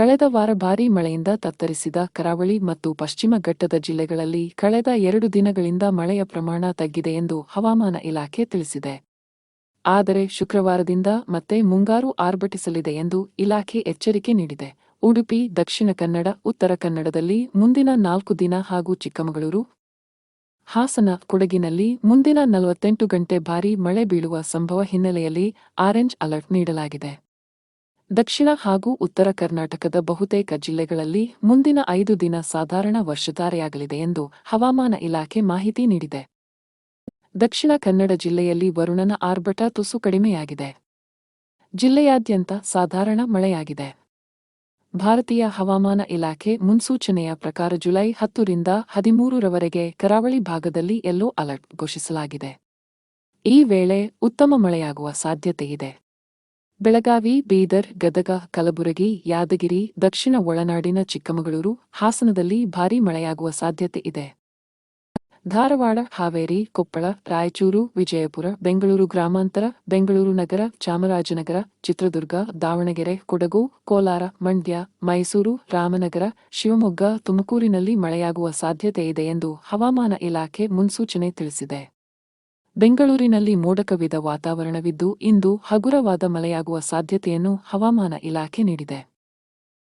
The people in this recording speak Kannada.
ಕಳೆದ ವಾರ ಭಾರಿ ಮಳೆಯಿಂದ ತತ್ತರಿಸಿದ ಕರಾವಳಿ ಮತ್ತು ಪಶ್ಚಿಮ ಘಟ್ಟದ ಜಿಲ್ಲೆಗಳಲ್ಲಿ ಕಳೆದ ಎರಡು ದಿನಗಳಿಂದ ಮಳೆಯ ಪ್ರಮಾಣ ತಗ್ಗಿದೆ ಎಂದು ಹವಾಮಾನ ಇಲಾಖೆ ತಿಳಿಸಿದೆ. ಆದರೆ ಶುಕ್ರವಾರದಿಂದ ಮತ್ತೆ ಮುಂಗಾರು ಆರ್ಭಟಿಸಲಿದೆ ಎಂದು ಇಲಾಖೆ ಎಚ್ಚರಿಕೆ ನೀಡಿದೆ. ಉಡುಪಿ, ದಕ್ಷಿಣ ಕನ್ನಡ, ಉತ್ತರ ಕನ್ನಡದಲ್ಲಿ ಮುಂದಿನ ನಾಲ್ಕು ದಿನ ಹಾಗೂ ಚಿಕ್ಕಮಗಳೂರು, ಹಾಸನ, ಕೊಡಗಿನಲ್ಲಿ ಮುಂದಿನ ನಲವತ್ತೆಂಟು ಗಂಟೆ ಭಾರಿ ಮಳೆ ಬೀಳುವ ಸಂಭವ ಹಿನ್ನೆಲೆಯಲ್ಲಿ ಆರೆಂಜ್ ಅಲರ್ಟ್ ನೀಡಲಾಗಿದೆ. ದಕ್ಷಿಣ ಹಾಗೂ ಉತ್ತರ ಕರ್ನಾಟಕದ ಬಹುತೇಕ ಜಿಲ್ಲೆಗಳಲ್ಲಿ ಮುಂದಿನ ಐದು ದಿನ ಸಾಧಾರಣ ವರ್ಷಧಾರೆಯಾಗಲಿದೆ ಎಂದು ಹವಾಮಾನ ಇಲಾಖೆ ಮಾಹಿತಿ ನೀಡಿದೆ. ದಕ್ಷಿಣ ಕನ್ನಡ ಜಿಲ್ಲೆಯಲ್ಲಿ ವರುಣನ ಆರ್ಭಟ ತುಸು ಕಡಿಮೆಯಾಗಿದೆ. ಜಿಲ್ಲೆಯಾದ್ಯಂತ ಸಾಧಾರಣ ಮಳೆಯಾಗಿದೆ. ಭಾರತೀಯ ಹವಾಮಾನ ಇಲಾಖೆ ಮುನ್ಸೂಚನೆಯ ಪ್ರಕಾರ ಜುಲೈ ಹತ್ತರಿಂದ ಹದಿಮೂರರವರೆಗೆ ಕರಾವಳಿ ಭಾಗದಲ್ಲಿ ಯೆಲ್ಲೋ ಅಲರ್ಟ್ ಘೋಷಿಸಲಾಗಿದೆ. ಈ ವೇಳೆ ಉತ್ತಮ ಮಳೆಯಾಗುವ ಸಾಧ್ಯತೆಯಿದೆ ಬೆಳಗಾವಿ, ಬೀದರ್, ಗದಗ, ಕಲಬುರಗಿ, ಯಾದಗಿರಿ, ದಕ್ಷಿಣ ಒಳನಾಡಿನ ಚಿಕ್ಕಮಗಳೂರು, ಹಾಸನದಲ್ಲಿ ಭಾರೀ ಮಳೆಯಾಗುವ ಸಾಧ್ಯತೆ ಇದೆ. ಧಾರವಾಡ, ಹಾವೇರಿ, ಕೊಪ್ಪಳ, ರಾಯಚೂರು, ವಿಜಯಪುರ, ಬೆಂಗಳೂರು ಗ್ರಾಮಾಂತರ, ಬೆಂಗಳೂರು ನಗರ, ಚಾಮರಾಜನಗರ, ಚಿತ್ರದುರ್ಗ, ದಾವಣಗೆರೆ, ಕೊಡಗು, ಕೋಲಾರ, ಮಂಡ್ಯ, ಮೈಸೂರು, ರಾಮನಗರ, ಶಿವಮೊಗ್ಗ, ತುಮಕೂರಿನಲ್ಲಿ ಮಳೆಯಾಗುವ ಸಾಧ್ಯತೆ ಇದೆ ಎಂದು ಹವಾಮಾನ ಇಲಾಖೆ ಮುನ್ಸೂಚನೆ ತಿಳಿಸಿದೆ. ಬೆಂಗಳೂರಿನಲ್ಲಿ ಮೋಡಕವಿದ ವಾತಾವರಣವಿದ್ದು ಇಂದು ಹಗುರವಾದ ಮಳೆಯಾಗುವ ಸಾಧ್ಯತೆಯನ್ನು ಹವಾಮಾನ ಇಲಾಖೆ ನೀಡಿದೆ.